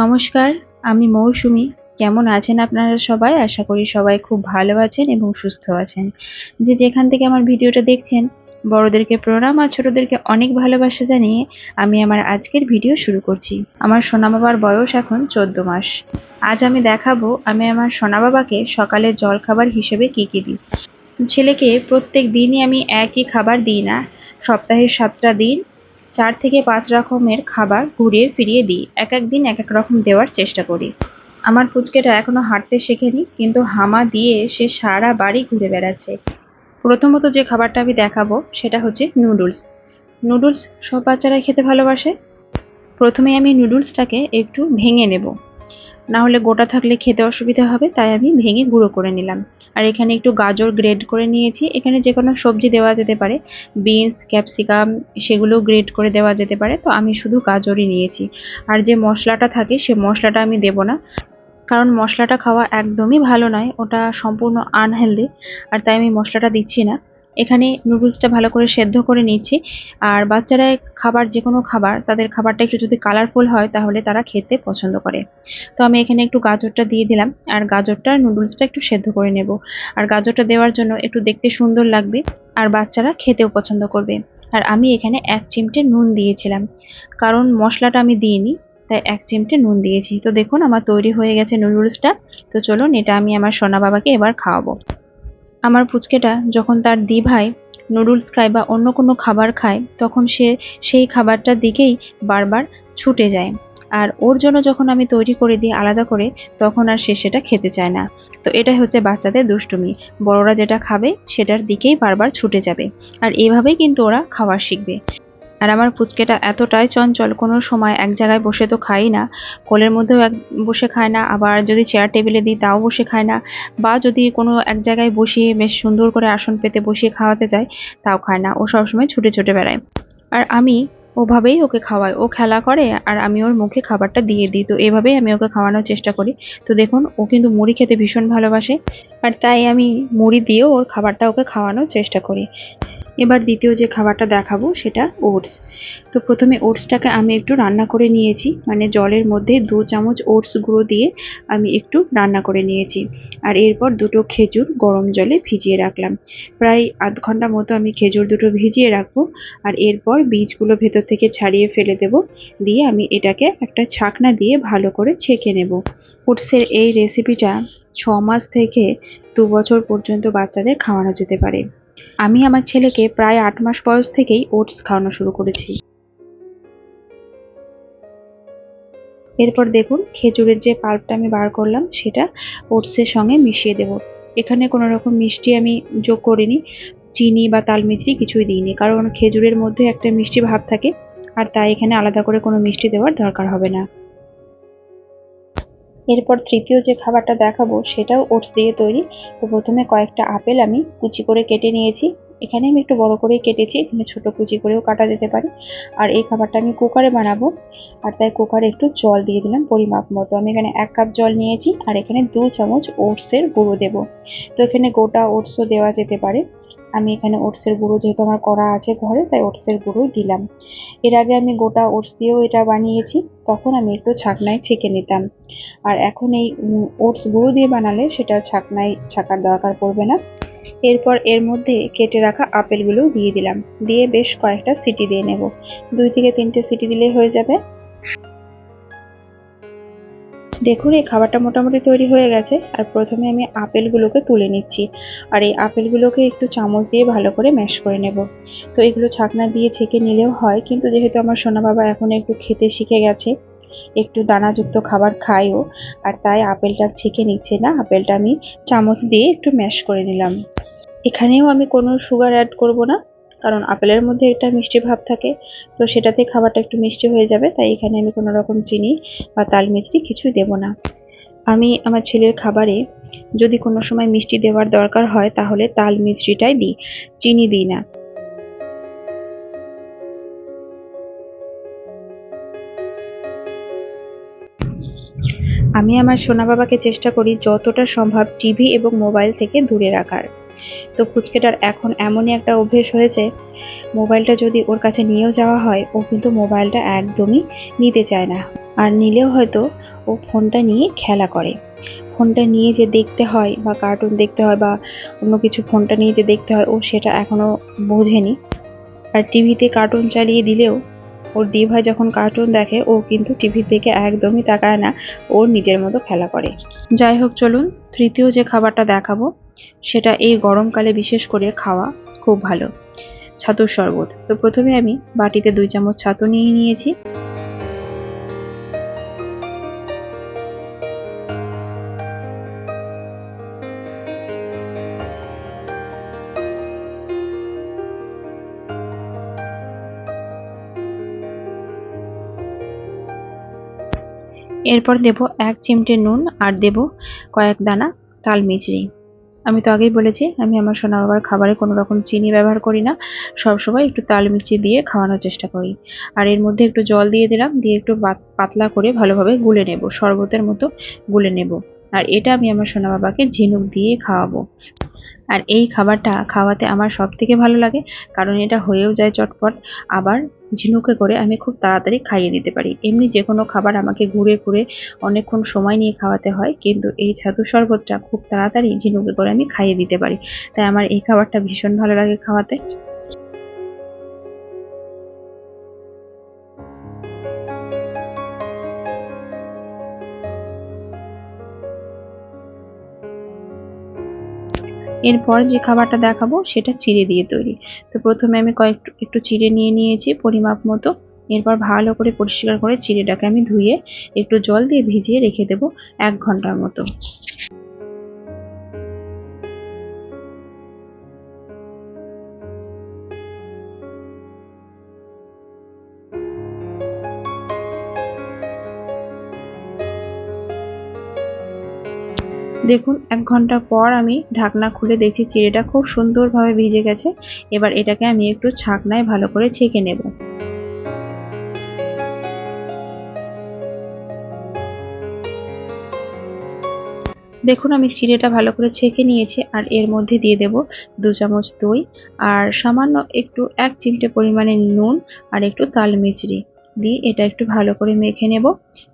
নমস্কার, আমি মৌসুমি। কেমন আছেন আপনারা সবাই? আশা করি সবাই খুব ভালো আছেন এবং সুস্থ আছেন। যে যেখান থেকে আমার ভিডিওটা দেখছেন, বড়দেরকে প্রণাম আর ছোটদেরকে অনেক ভালোবাসা জানিয়ে আমি আমার আজকের ভিডিও শুরু করছি। আমার সোনা বাবার বয়স এখন চোদ্দ মাস। আজ আমি দেখাবো, আমি আমার সোনা বাবাকে সকালের জলখাবার হিসেবে কী কী দিই। ছেলেকে প্রত্যেক দিনই আমি একই খাবার দিই না সপ্তাহের সাতটা দিন চার থেকে পাঁচ রকমের খাবার ঘুরিয়ে ফিরিয়ে দিই। এক এক দিন এক এক রকম দেওয়ার চেষ্টা করি। আমার ফুচকেটা এখনও হাঁটতে শেখেনি, কিন্তু হামা দিয়ে সে সারা বাড়ি ঘুরে বেড়াচ্ছে। প্রথমত যে খাবারটা আমি দেখাবো, সেটা হচ্ছে নুডলস। নুডলস সব বাচ্চারাই খেতে ভালোবাসে। প্রথমে আমি নুডলসটাকে একটু ভেঙে নেব। না হলে গোটা থাকলে খেতে অসুবিধা হবে, তাই আমি ভেঙে গুঁড়ো করে নিলাম। আর এখানে একটু গাজর গ্রেড করে নিয়েছি, এখানে যে কোনো সবজি দেওয়া যেতে পারে, বিনস, ক্যাপসিকাম সেগুলো গ্রেড করে দেওয়া যেতে পারে, তো আমি শুধু গাজরই নিয়েছি। আর যে মশলাটা থাকে, সে মশলাটা আমি দেব না, কারণ মশলাটা খাওয়া একদমই ভালো নয়, ওটা সম্পূর্ণ আনহেলদি আর তাই আমি মশলাটা দিচ্ছি না। এখানে নুডলসটা ভালো করে সেদ্ধ করে নিচ্ছি। আর বাচ্চারা খাবার যে কোনো খাবার, তাদের খাবারটা একটু যদি কালারফুল হয়, তাহলে তারা খেতে পছন্দ করে। তো আমি এখানে একটু গাজরটা দিয়ে দিলাম। আর গাজরটা নুডলসটা একটু সেদ্ধ করে নেব। আর গাজরটা দেওয়ার জন্য একটু দেখতে সুন্দর লাগবে। আর বাচ্চারা খেতেও পছন্দ করবে। আর আমি এখানে এক চিমটে নুন দিয়েছিলাম। কারণ মশলাটা আমি দিইনি, তাই এক চিমটে নুন দিয়েছি। তো দেখুন, আমার তৈরি হয়ে গেছে নুডলসটা তো চলুন, এটা আমি আমার সোনা বাবাকে এবার খাওয়াবো। আমার পুচকেটা যখন তার দিভাই নুডলস খায় বা অন্য কোনো খাবার খায়, তখন সে সেই খাবারটার দিকেই বারবার ছুটে যায়। আর ওর জন্য যখন আমি তৈরি করে দিই আলাদা করে, তখন আর সে সেটা খেতে চায় না। তো এটাই হচ্ছে বাচ্চাদের দুষ্টুমি। বড়রা যেটা খাবে, সেটার দিকেই বারবার ছুটে যাবে। আর এভাবেই কিন্তু ওরা খাবার শিখবে। আর আমার পুচকেটা এতটাই চঞ্চল, কোনো সময় এক জায়গায় বসে তো খাই না। কোলের মধ্যেও এক বসে খায় না, আবার যদি চেয়ার টেবিলে দিই তাও বসে খায় না। বা যদি কোনো এক জায়গায় বসিয়ে বেশ সুন্দর করে আসন পেতে বসিয়ে খাওয়াতে যায় তাও খায় না, ও সবসময় ছুটে ছুটে বেড়ায়। আর আমি ওভাবেই ওকে খাওয়াই, ও খেলা করে আর আমি ওর মুখে খাবারটা দিয়ে দিই। তো এভাবেই আমি ওকে খাওয়ানোর চেষ্টা করি। তো দেখুন, ও কিন্তু মুড়ি খেতে ভীষণ ভালোবাসে। আর তাই আমি মুড়ি দিয়েও ওর খাবারটা ওকে খাওয়ানোর চেষ্টা করি। এবার দ্বিতীয় যে খাবারটা দেখাবো, সেটা ওটস। তো প্রথমে ওটসটাকে আমি একটু রান্না করে নিয়েছি মানে জলের মধ্যে দু চামচ ওটস গুঁড়ো দিয়ে আমি একটু রান্না করে নিয়েছি। আর এরপর দুটো খেজুর গরম জলে ভিজিয়ে রাখলাম। প্রায় আধ ঘণ্টা মতো আমি খেজুর দুটো ভিজিয়ে রাখব, আর এরপর বীজগুলো ভেতর থেকে ছাড়িয়ে ফেলে দেব, দিয়ে আমি এটাকে একটা ছাকনা দিয়ে ভালো করে ছেঁকে নেব। ওটসের এই রেসিপিটা ছ মাস থেকে দু বছর পর্যন্ত বাচ্চাদের খাওয়ানো যেতে পারে। আমি আমার ছেলেকে প্রায় আট মাস বয়স থেকেই ওটস খাওয়ানো শুরু করেছি। এরপর দেখুন, খেজুরের যে পাল্পটা আমি বার করলাম, সেটা ওটসের সঙ্গে মিশিয়ে দেব। এখানে কোনো রকম মিষ্টি আমি যোগ করিনি, চিনি বা তাল মিছরি কিছুই দিইনি, কারণ খেজুরের মধ্যে একটা মিষ্টি ভাব থাকে, আর তাই এখানে আলাদা করে কোনো মিষ্টি দেওয়ার দরকার হবে না। এরপর তৃতীয় যে খাবারটা দেখাবো, সেটাও ওটস দিয়ে তৈরি। তো প্রথমে কয়েকটা আপেল আমি কুচি করে কেটে নিয়েছি। এখানে আমি একটু বড় করেই কেটেছি, এখানে ছোট কুচি করেও কাটা যেতে পারে। আর এই খাবারটা আমি কুকারে বানাবো। আর তাই কুকারে একটু জল দিয়ে দিলাম পরিমাপ মতো। আমি এখানে এক কাপ জল নিয়েছি, আর এখানে দু চামচ ওটসের গুঁড়ো দেবো। তো এখানে গোটা ওটসও দেওয়া যেতে পারে। আমি এখানে ওটসের গুঁড়ো যেহেতু আমার করা আছে ঘরে, তাই ওটসের গুঁড়োই দিলাম। এর আগে আমি গোটা ওটস দিয়েও এটা বানিয়েছি, তখন আমি একটু ছাকনায় ছেঁকে নিতাম। আর এখন এই ওটস গুঁড়ো দিয়ে বানালে সেটা ছাকনায় ছাকার দরকার পড়বে না। এরপর এর মধ্যে কেটে রাখা আপেলগুলো দিয়ে দিলাম। দিয়ে বেশ কয়েকটা সিটি দিয়ে নেব। দুই থেকে তিনটে সিটি দিলেই হয়ে যাবে। দেখুন, এই খাবারটা মোটামুটি তৈরি হয়ে গেছে। আর প্রথমে আমি আপেলগুলোকে তুলে নিচ্ছি। আর এই আপেলগুলোকে একটু চামচ দিয়ে ভালো করে ম্যাশ করে নেব। তো এগুলো ছাকনা দিয়ে ছেঁকে নিলেও হয়, কিন্তু যেহেতু আমার সোনা বাবা এখন একটু খেতে শিখে গেছে, একটু দানাযুক্ত খাবার খায়ও, আর তাই আপেলটা ছেঁকে নিচ্ছে না, আপেলটা আমি চামচ দিয়ে একটু ম্যাশ করে নিলাম। এখানেও আমি কোনো সুগার অ্যাড করব না। কারণ আপেলের মধ্যে একটা মিষ্টি ভাব থাকে, তো সেটাতে খাবারটা একটু মিষ্টি হয়ে যাবে, তাই এখানে আমি কোনো রকম চিনি বা তাল মিষ্টি কিছুই দেব না। আমি আমার ছেলের খাবারে যদি কোনো সময় মিষ্টি দেওয়ার দরকার হয়, তাহলে তাল মিষ্টিটাই দিই, চিনি দিই না। আমি আমার সোনা বাবাকে চেষ্টা করি যতটা সম্ভব টিভি এবং মোবাইল থেকে দূরে রাখার। তো পুচকেটার এখন এমনই একটা অভ্যেস হয়েছে, মোবাইলটা যদি ওর কাছে নিয়েও যাওয়া হয়, ও কিন্তু মোবাইলটা একদমই নিতে চায় না। আর নিলেও হয়তো ও ফোনটা নিয়ে খেলা করে। ফোনটা নিয়ে যে দেখতে হয় বা কার্টুন দেখতে হয় বা অন্য কিছু ফোনটা নিয়ে যে দেখতে হয়, ও সেটা এখনও বোঝেনি। আর টিভিতে কার্টুন চালিয়ে দিলেও ওর দি ভাই যখন কার্টুন দেখে, ও কিন্তু টিভির দিকে একদমই তাকায় না ওর নিজের মতো খেলা করে। যাই হোক, চলুন, তৃতীয় যে খাবারটা দেখাবো সেটা এই গরমকালে বিশেষ করে খাওয়া খুব ভালো। ছাতুর শরবত। তো প্রথমে আমি বাটিতে দুই চামচ ছাতু নিয়ে নিয়েছি। এরপর দেব এক চিমটে নুন আর দেব কয়েক দানা তাল মিচড়ি আমি তো আগেই বলেছি, আমি আমার সোনা বাবার খাবারে কোনো রকম চিনি ব্যবহার করি না। সবসময় একটু তাল মিচিয়ে দিয়ে খাওয়ানোর চেষ্টা করি। আর এর মধ্যে একটু জল দিয়ে দিলাম, দিয়ে একটু পাতলা করে ভালোভাবে গুলে নেব, শরবতের মতো গুলে নেব। আর এটা আমি আমার সোনা বাবাকে ঝিনুক দিয়ে খাওয়াবো। আর এই খাবারটা খাওয়াতে আমার সব থেকে ভালো লাগে, কারণ এটা হয়েও যায় চটপট। আবার ঝিনুকে করে আমি খুব তাড়াতাড়ি খাইয়ে দিতে পারি। এমনি যে কোনো খাবার আমাকে ঘুরে ঘুরে অনেকক্ষণ সময় নিয়ে খাওয়াতে হয়, কিন্তু এই ছাতু শরবতটা খুব তাড়াতাড়ি ঝিনুকে করে আমি খাইয়ে দিতে পারি। তাই আমার এই খাবারটা ভীষণ ভালো লাগে খাওয়াতে। এরপর যে খাবারটা দেখাবো সেটা চিড়ে দিয়ে তৈরি। তো প্রথমে আমি কয়েক একটু চিড়ে নিয়ে নিয়েছি পরিমাপ মতো। এরপর ভালো করে পরিষ্কার করে চিড়েটাকে আমি ধুয়ে একটু জল দিয়ে ভিজিয়ে রেখে দেবো এক ঘণ্টার মতো। দেখুন, এক ঘণ্টা পর আমি ঢাকনা খুলে দেখছি চিড়েটা খুব সুন্দরভাবে ভিজে গেছে। এবার এটাকে আমি একটু ছাকনায় ভালো করে ছেঁকে নেব। দেখুন, আমি চিড়েটা ভালো করে ছেঁকে নিয়েছি আর এর মধ্যে দিয়ে দেব দু চামচ দই আর সামান্য একটু এক চিমটে পরিমাণে নুন আর একটু তাল মিচড়ি দিয়ে এটা একটু ভালো করে মেখে নেব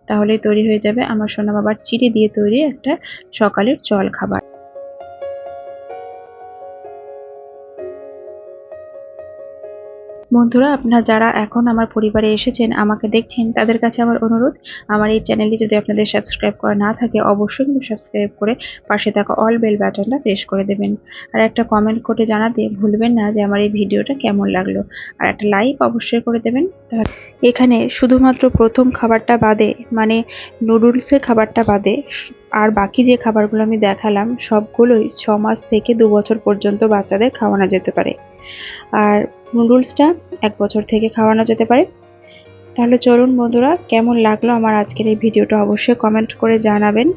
তাহলে তৈরি হয়ে যাবে আমার সোনা বাবার চিড়ে দিয়ে তৈরি একটা সকালের জল খাবার। বন্ধুরা, আপনারা যারা এখন আমার পরিবারে এসেছেন, আমাকে দেখছেন, তাদের কাছে আমার অনুরোধ, আমার এই চ্যানেলটি যদি আপনাদের সাবস্ক্রাইব করা না থাকে, অবশ্যই কিন্তু সাবস্ক্রাইব করে পাশে থাকা অল বেল বাটনটা প্রেস করে দেবেন। আর একটা কমেন্ট করে জানাতে ভুলবেন না যে আমার এই ভিডিওটা কেমন লাগল। আর একটা লাইক অবশ্যই করে দেবেন। এখানে শুধুমাত্র প্রথম খাবারটা বাদে মানে নুডলসের খাবারটা বাদে, আর বাকি যে খাবারগুলো আমি দেখালাম, সবগুলোই ছ মাস থেকে দু বছর পর্যন্ত বাচ্চাদের খাওয়ানো যেতে পারে। আর নুডলসটা এক বছর থেকে খাওয়ানো যেতে পারে। তাহলে চলুন বন্ধুরা, কেমন লাগল আমার আজকের এই ভিডিওটা অবশ্যই কমেন্ট করে জানাবেন।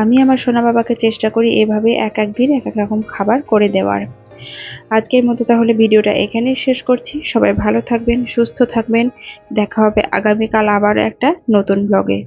আমি আমার সোনা বাবাকে চেষ্টা করি এভাবে এক এক দিন এক এক রকম খাবার করে দেওয়ার। আজকের মতো তাহলে ভিডিওটা এখানেই শেষ করছি। সবাই ভালো থাকবেন, সুস্থ থাকবেন। দেখা হবে আগামীকাল আবার একটা নতুন ব্লগে